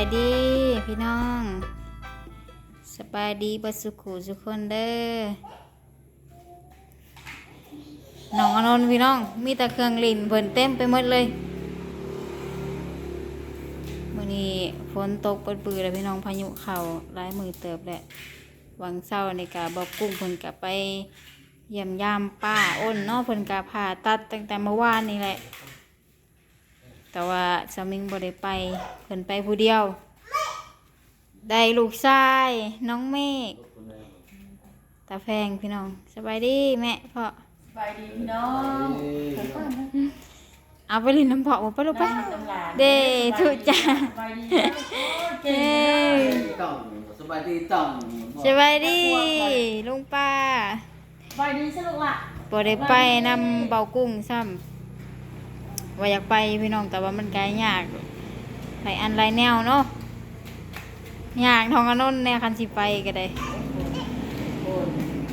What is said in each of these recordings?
ายดีพี่น้องสบายดีบัสุขุสุกคนเด้อนองอนนท์พี่น้อง มีแต่เครื่องลินเบิ่นเต็มไปหมดเลยมื้อนี้ฝนตกเปื้อๆแล้วพี่น้องพายุเข้าหลายมือเติบแหละวังเศร้าในกาบอกกุ้งเพิ่นกะไปเยี่ยมยามป้าอ้นเนาะเพิ่นกะผ่าตัดตั้งแต่เมื่อวานนี่แหละ แต่ว่าสามิงบ่ได้ไปเพิ่นไปผู้เดียว ได้ลูกชายน้องเมฆตาแพงพี่น้องสบายดีแม่พ่อสบายดีพี่น้องเอาไปเลินน้ำเพาะบ่ไปลูกไปน้ำหลานเด้ทุจ้าสบายดีเก่เอ้งยต่องสบายดีต่องสบายดีลุงป้าสบายดีสนุกละบ่ได้ไปนำเบากุ้งซ้ำ ว่าอยากไปพี่น้องแต่ว่ามันไกลยากหลายอันหลายแนวเนาะยากทองอนนท์แน่คันสิไปก็ได้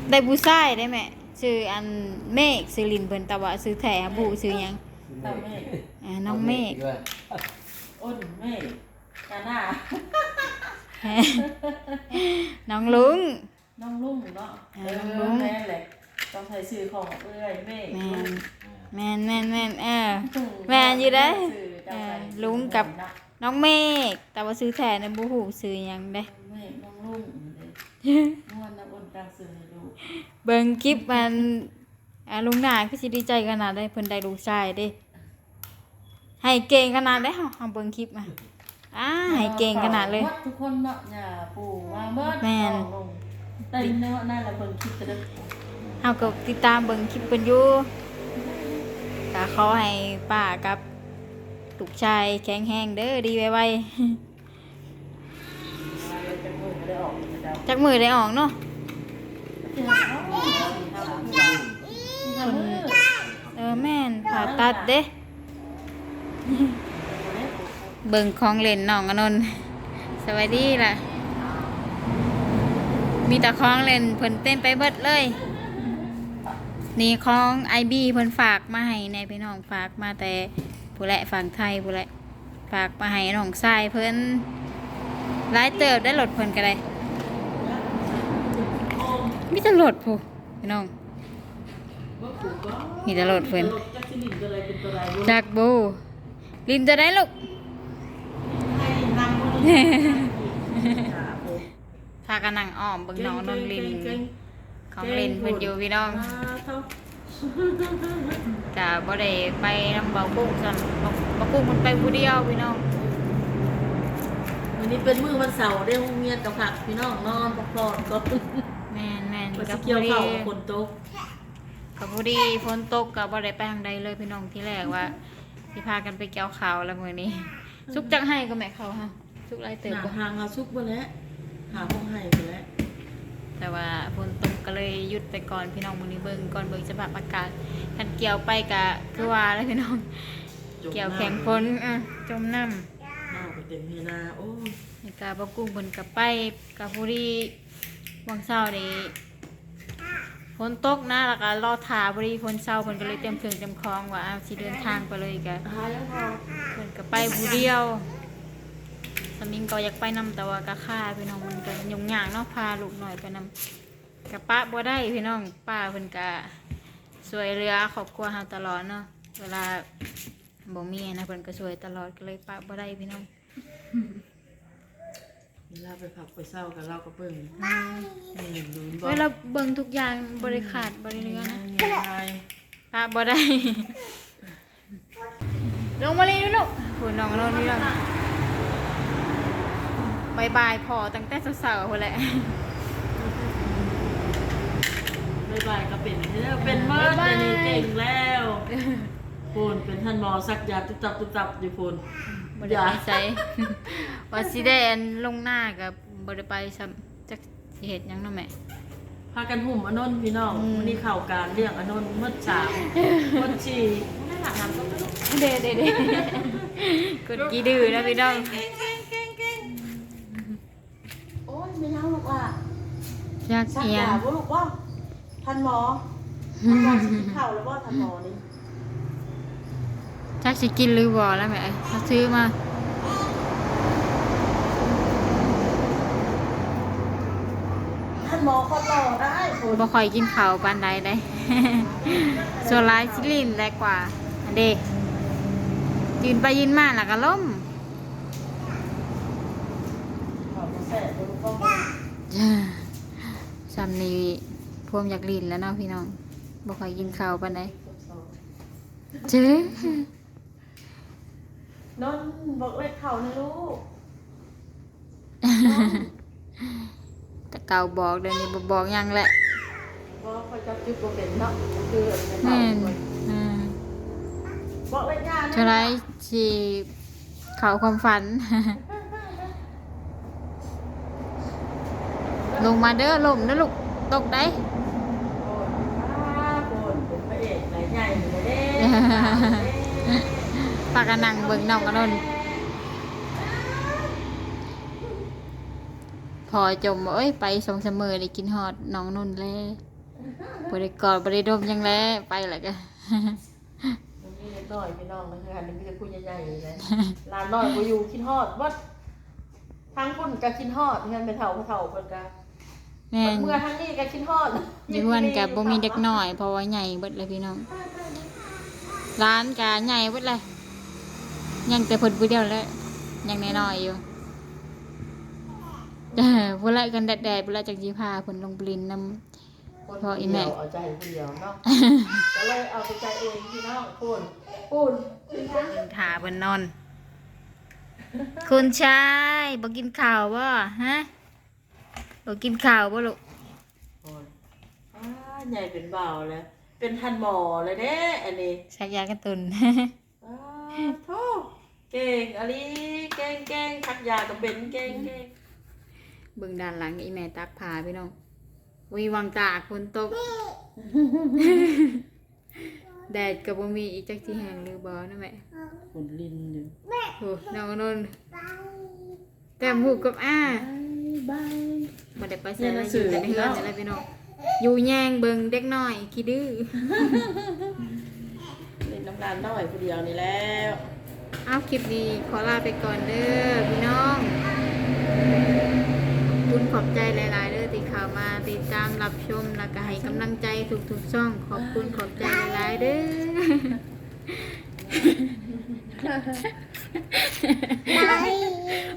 ได้บูซ่ายได้ไหมซื้ออันเมฆซื้อลินเพิ่นแต่ว่าซื้อแถบูซื้อหยังตาเมฆอ่าน้องเมฆอ้นเมฆกาหน้าน้องลุงน้องลุงเนาะอ่าเอน้องอลุงแม่นแหละต้องใช้ชื่อของเอ้ยเมฆ แมนแมนแมนแมนเออ แม่นอยู่เด้อชื่เอเจ้าอใส่ลุงกับน้องเมฆแต่ว่าซื้อแถในบูหูซื้อหยังได้เมฆน้องลุงม่วนน้ำอ้นกลางสื่อให้ดูเบิ่งคลิปมันอ่าลุงหนาคือสิดีใจขนาดได้เพิ่นได้ลูกชายเด้ให้เก่งขนาดได้เฮาเฮาเบิ่งคลิปมาอ่าให้เก่งขนาดเลย วัทุกคนเนาะอย่าปู่ว่าเบิดแม่น น้องลงแต่เนาะนั่นแหละเพิ่นคิดจะได้ เฮาก็ติดตามเบิ่งคลิปเพิ่นอยู่ ก็ขอให้ป้ากับลูกชายแข็งแรงเด้อดีไวไม่ได้ออกจาๆจักมือได้ออกเนาะเออแม่นผ่าตัดเด้เบิ่งของเล่นน้องอนนท์สวัสดีล่ะ มีแต่ของเล่นเพิ่นเต้นไปเบิดเลย นี่ของไอบีเพิ่นฝากมาให้ในพี่น้องฝากมาแต่ผู้แหละฝั่งไทยผู้แหละฝากมาให้น้องชายเพิ่นหลายเติบได้รถเพิ่นก็ได้มีแต่รถผู้พี่น้องมีแต่รถเพิ่นจักสิลินตัวอะไรเป็นตัวอะไรรู้จากบูลินจะได้ลูกให้นำคนนี้พากันนั่งอ้อมเบิ่งน้องนนลิน ของเล่นเพิ่นอยู่พี่น้องกะบ่ได้ไปนำเบากุ้งซั่นเบาเบากุ้งมันไปผู้เดียวพี่น้องวันนี้เป็นมื้อวันเสาร์ได้โรงเรียนกับผักพี่น้องนอนพักผ่อนก็แม่นแม่นมากัสิบเกี่ยวผู้ดีข้าวกับคนโตกกับผู้ดีฝนตกก็บ่ได้ไปทางใดเลยพี่น้องที่แรกว่าสิพากันไปเกี่ยวข้าวแล้วมื้อนี้สุกจักให้ก็แม่เขาฮะสุกไรเติบหนาบ่ทางเอาซุกบ่แล้วหาพวกให้ไปแล้ว แต่ว่าฝนตกก็เลยหยุดไปก่อนพี่น้องมื้อนี้เบิ่งก่อนเบิ่งสภาพอากาศคันเกี่ยวไปก็คือว่าแล้วพี่น้อง เกี่ยวแข่งฝนอะจมน้ำ น้าไปเต็มเฮนาโอ้ยในกาบกุ้งบนกับไปกับผู้ที่วังเศร้านี่ฝนตกนะแล้วก็รอถาบริฝนเศร้าเพิ่นก็เลยเต็มเครื่องเต็มคลองว่าเอาสิเดินทางไปเลยกะหายังพอเพิ่นก็ไปผู้เดียว สมิงก็อยากไปนำแต่ว่ากะค่าพี่น้องมันก็ยุ่งยากเนาะพาลูกหน่อยไปนำกับป้าบ่ได้พี่น้องป้าเพิ่นก็ช่วยเหลือครอบครัวเฮาตลอดเนาะเวลาบ่มีนะเพิ่นก็ช่วยตลอดก็เลยป้าบ่ได้พี่น้องเวลาไปผักไปเศร้ากับเราก็เบิ่งนี่เห็นดูบ่เวลาเบิ่งทุกอย่างบริขาดบริเรือนะยายปะบ่ได้ลงมาเลยลูกคุณน้องนอนนี่แล้ว บายบายพอตั้งแต่สาวๆคนแหละบ๊ายบายก็เป็นเด้อเป็นเมื่อบ๊ายบายแต่นี่เก่งแล้วพูนเป็นท่านหมอสักยาตุ๊บตับตุ๊บตับอยู่พูนบ่ได้ไปใส่ว่าสิได้อันลงหน้ากับบ่ได้ไปซ้ำจักสิเฮ็ดหยังเนาะแม่ พากันหุ่มอนนท์พี่น้องอืม วันนี้ข่าวการเรื่องอนนท์เมื่อสามเมื่อชีไม่หลักน้ำก็ไม่รู้เด้เด้เด้กดกี่ดื้อนะพี่น้อง เยากเอียางว่าลูกว่าทันหมอทันหมอสิกินข้าวแล้วว่าทันหมอนี่จักสิกินหรือบ่แล้วแม่เอ้ขาซื้อมาทันหมอเขาต่อได้คนบ่ค่อยกินข้าวปานใดได้ ส่วนหลายสิลินได้กว่าอันเด้ยืนไปยืนมาแล้วก็ล้ม เขาจะแสบ ซ้ำนี้พวมอยากลินแล้วเนาะพี่น้องบ่ค่อยกินข้าวปานใดเจ้นนบอกเลขเข่านะลูกแต่เก่าบอกเดี๋ยวนี้บ่บอกหยังแหละบอกคอยจับจุดโบเป็นเนาะคือเป็นแม่เข่านอืมบอกเลขยาเท่าไรสิเข้าความฝัน ลงมาเด้อลมนะลูกตกได้โคนอ้าโคนเป็นพระเอกไหนใหญ่เลยเด้ปากกันนั่งเบิ่งน้องกันนนพอจมว่าเอ้ยไปสองเสามมอได้กินฮอดน้องนุ่นแล้วบ่ได้กอดบ่ได้ดมหยังแล้วไปแล้วก็มันมีเล็กน้อยพี่น้องนะคะอันนี้มีแต่ผู้ใหญ่ๆเลยลานน้อยบ่อยู่คิดฮอดวัดทางคุณก็คิดฮอดเงินไปเฒ่าเฒ่าเพิ่นก็ แม่นเมื่อทางนี้ก็คิดฮอดอยู่เฮือนก็บ่มีเด็กน้อยเพราะว่าใหญ่เบิดเลยพี่น้องร้านก็ใหญ่เบิดเลยยังแต่เพิ่นผู้เดียวแหล้วยังน้อยๆอยู่เออพุ่นละกันแดดๆพุ่นละจังสิพาเพิ่นลงปลินนำพออีแม่เอาใจผู้เดียวเนาะก็เลยเอาไปใจเองพี่น้องคุณคุณถาเพิ่นนอน คุณชายบ่กินข้าวบ่ฮะ บ่กินข้าวบ่ลูกคุณอ้าใหญ่เป็นเบาแล้ว เป็นทันหมอเลยเด้อันนี้สักยากันตุน อ้าโทษเก่งอันนี้เก่งเก่งทักยาก็เป็นเก่งเก่งเบิ่งด้านหลังอีแม่ตักผ้าพี่น้องวีวังตากฝนตก แดดก็บ่มีอีกจักสิแห้งหรือบ่นะแม่คุณลินอยู่โอ้น้องอนนท์แต้มหูกกับอ้า บาย บ่ได้ไปใส่ละอยู่แต่ในเฮือนนี่แหละพี่น้องอยู่แย่งเบิ่งเด็กน้อยขี้ดื้อเล่นน้ำลานน้อยผู้เดียวนี่แล้วเอาคลิปนี้ขอลาไปก่อนเด้อพี่น้องขอบคุณขอบใจหลายๆเด้อที่เข้ามาติดตามรับชมแล้วก็ให้กำลังใจทุกๆช่องขอบคุณขอบใจหลายๆเด้อ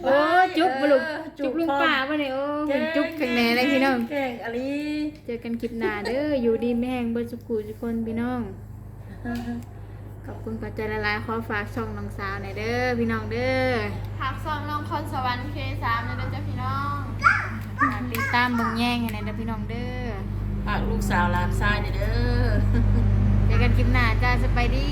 โอ้จุ๊บบ่ลูกจุ๊บลุงป่าบ่เนี่ยโอ้เพิ่นจุ๊บข้างในเลยพี่น้อง เก่งอันนี้เจอกันคลิปหน้าเด้ออยู่ดีแม่งเบิดสุขุทุกคนพี่น้องขอบคุณปัจจัยละลายๆขอฝากช่องน้องสาวหน่อยเด้อพี่น้องเด้อพักซ้อมลงคอนสวรรค์เคสามเลยนะจ๊ะพี่น้องฝากติดตามเบิ่งแย่งให้หน่อยเด้อพี่น้องเด้อฝากลูกสาวหลานชายนี่เด้อเจอกันคลิปหน้าจ้าสไปดี